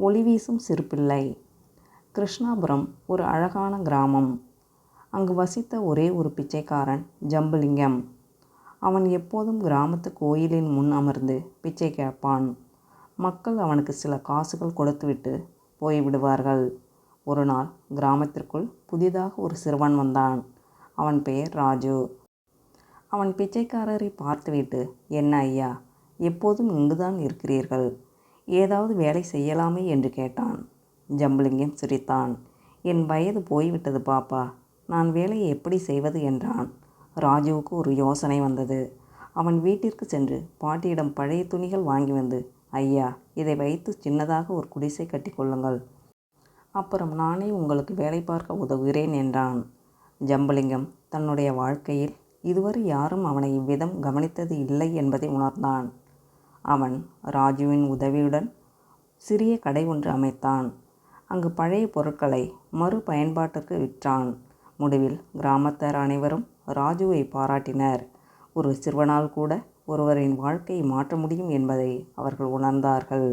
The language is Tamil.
ஒளி வீசும் சிறுப்பிள்ளை கிருஷ்ணாபுரம் ஒரு அழகான கிராமம். அங்கு வசித்த ஒரே ஒரு பிச்சைக்காரன் ஜம்புலிங்கம். அவன் எப்போதும் கிராமத்து கோயிலின் முன் அமர்ந்து பிச்சை கேட்பான். மக்கள் அவனுக்கு சில காசுகள் கொடுத்துவிட்டு போய்விடுவார்கள் ஒரு நாள் கிராமத்திற்குள் புதிதாக ஒரு சிறுவன் வந்தான். அவன் பெயர் ராஜு. அவன் பிச்சைக்காரரை பார்த்துவிட்டு என்ன ஐயா எப்போதும் இங்குதான் இருக்கிறீர்கள்? ஏதாவது வேலை செய்யலாமே என்று கேட்டான். ஜம்புலிங்கம் சிரித்தான். என் வயது போய்விட்டது பாப்பா. நான் வேலையை எப்படி செய்வது என்றான். ராஜுவுக்கு ஒரு யோசனை வந்தது. அவன் வீட்டிற்கு சென்று பாட்டியிடம் பழைய துணிகள் வாங்கி வந்து ஐயா இதை வைத்து சின்னதாக ஒரு குடிசை கட்டி கொள்ளுங்கள். அப்புறம் நானே உங்களுக்கு வேலை பார்க்க உதவுகிறேன் என்றான். ஜம்புலிங்கம் தன்னுடைய வாழ்க்கையில் இதுவரை யாரும் அவனை இவ்விதம் கவனித்தது இல்லை என்பதை உணர்ந்தான். அவன் ராஜுவின் உதவியுடன் சிறிய கடை ஒன்று அமைத்தான். அங்கு பழைய பொருட்களை மறு பயன்பாட்டிற்கு விற்றான். முடிவில் கிராமத்தார் அனைவரும் ராஜுவை பாராட்டினர். ஒரு சிறுவனால் கூட ஒருவரின் வாழ்க்கையை மாற்ற முடியும் என்பதை அவர்கள் உணர்ந்தார்கள்.